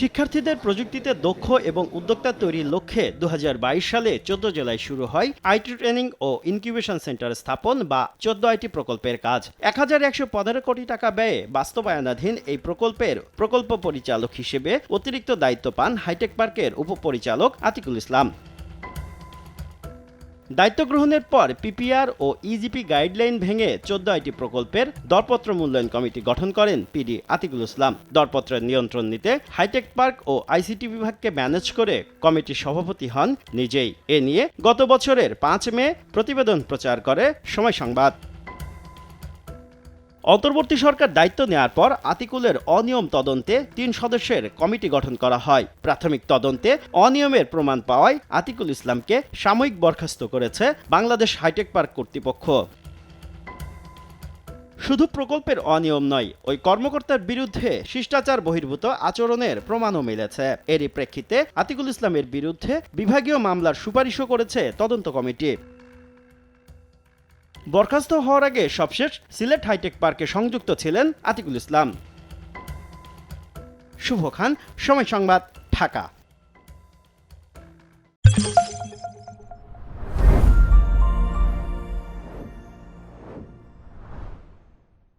শিক্ষার্থীদের প্রযুক্তিতে দক্ষ এবং উদ্যোক্তা তৈরির লক্ষ্যে দু হাজার বাইশ সালে চোদ্দ জেলায় শুরু হয় আইটি ট্রেনিং ও ইনকিউবেশন সেন্টার স্থাপন বা চোদ্দ আইটি প্রকল্পের কাজ। এক হাজার একশো পনেরো কোটি টাকা ব্যয়ে বাস্তবায়নাধীন এই প্রকল্পের প্রকল্প পরিচালক হিসেবে অতিরিক্ত দায়িত্ব পান হাইটেক পার্কের উপপরিচালক আতিকুল ইসলাম। দায়িত্ব গ্রহণের পর পিপিআর ও ইজিপি গাইডলাইন ভেঙে চোদ্দ আইটি প্রকল্পের দরপত্র মূল্যায়ন কমিটি গঠন করেন পিডি আতিকুল ইসলাম। দরপত্রের নিয়ন্ত্রণ নিতে হাইটেক পার্ক ও আইসিটি বিভাগকে ম্যানেজ করে কমিটির সভাপতি হন নিজেই। এ নিয়ে গত বছরের পাঁচ মে প্রতিবেদন প্রচার করে সময় সংবাদ। অন্তর্বর্তী সরকার দায়িত্ব নেওয়ার পর আতিকুলের অনিয়ম তদন্তে তিন সদস্যের কমিটি গঠন করা হয়। প্রাথমিক তদন্তে অনিয়মের প্রমাণ পাওয়ায় আতিকুল ইসলামকে সাময়িক বরখাস্ত করেছে বাংলাদেশ হাইটেক পার্ক কর্তৃপক্ষ। শুধু প্রকল্পের অনিয়ম নয়, ওই কর্মকর্তার বিরুদ্ধে শিষ্টাচার বহির্ভূত আচরণের প্রমাণও মিলেছে। এরই প্রেক্ষিতে আতিকুল ইসলামের বিরুদ্ধে বিভাগীয় মামলার সুপারিশও করেছে তদন্ত কমিটি। বরখাস্ত হওয়ার আগে সবশেষ সিলেট হাইটেক পার্কে সংযুক্ত ছিলেন আতিকুল ইসলাম। শুভ খান, সময় সংবাদ, ঢাকা।